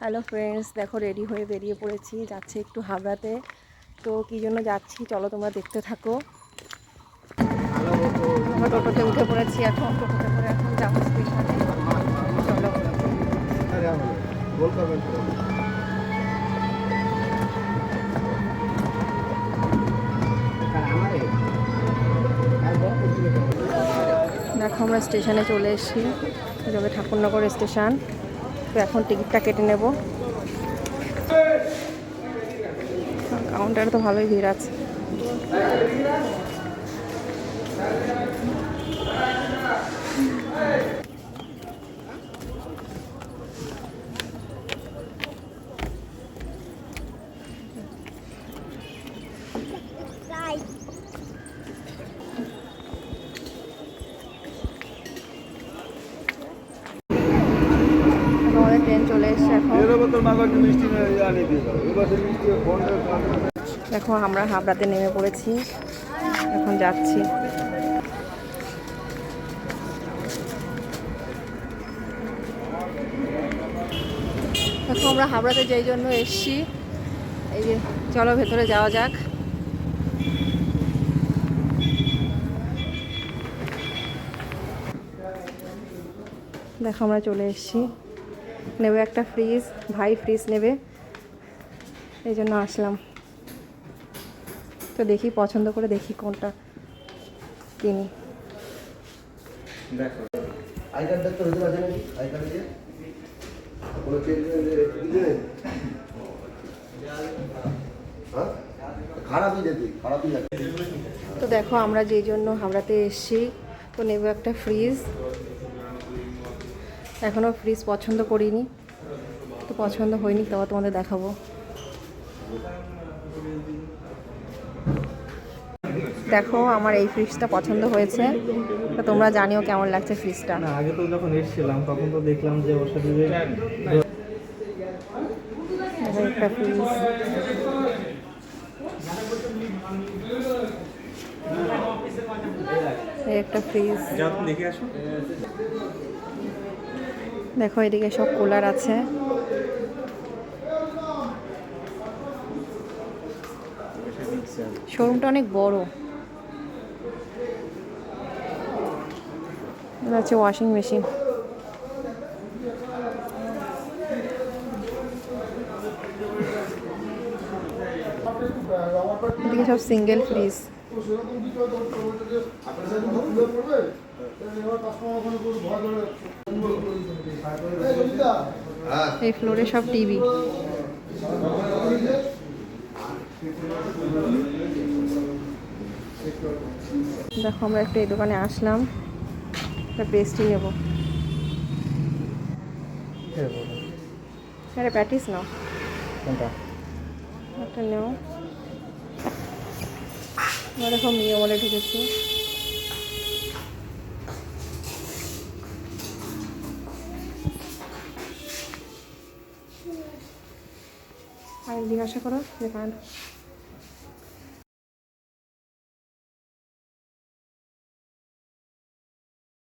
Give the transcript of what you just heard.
Hello friends দেখো ready হয়ে বেরিয়ে পড়েছি, যাচ্ছি একটু হাবড়াতে তো কী জন্য যাচ্ছি? চলো তোমরা দেখতে থাকো। আমরা টোটোতে উঠে পড়েছি এখন, টোটোতে করে এখন যাব দেখো আমরা স্টেশনে চলে এসেছি ঠাকুরনগর স্টেশন। তো এখন টিকিটটা কেটে নেব। কাউন্টারে তো ভালোই ভিড় আছে এখন আমাদের ট্রেন চলে এসেছে এখন। দেখো আমরা হাবড়াতে নেমে পড়েছি। এখন যাচ্ছি। দেখো আমরা হাবড়াতে যেই জন্য এসছি এই যে চলো ভেতরে যাওয়া যাক। দেখো আমরা চলে এসেছি। নেবে একটা ফ্রিজ ভাই ফ্রিজ নেবে। এই জন্য আসলাম। তো দেখি পছন্দ করে দেখি কোনটা কিনি। হ্যাঁ? তো দেখো আমরা যেই জন্য হাওড়াতে এসেছি তো নেব একটা ফ্রিজ এখনও ফ্রিজ পছন্দ করিনি। তো পছন্দ হয়নি তবে তোমাদের দেখাবো। দেখো আমার এই ফ্রিজটা পছন্দ হয়েছে। তো তোমরা জানিও কেমন লাগছে ফ্রিজটা না আগে তো যখন এসেছিলাম তখন তো দেখলাম যে ওর সাথে একটা ফ্রিজ এই একটা ফ্রিজ দেখে আসো। দেখো এদিকে সব কুলার আছে। শোরুমটা অনেক বড়। হচ্ছে ওয়াশিং মেশিন। এদিকে সব সিঙ্গেল ফ্রিজ। হ্যাঁ এই ফ্লোরে সব টিভি দেখো আমরা একটা এই দোকানে আসলাম। একটা পেস্ট্রি নেব। আরে প্যাটিস নাও। কোনটা? একটা নেও। দেখো মেয়ে বলে ঢুকেছি। আর জিজ্ঞাসা করো যে কারণ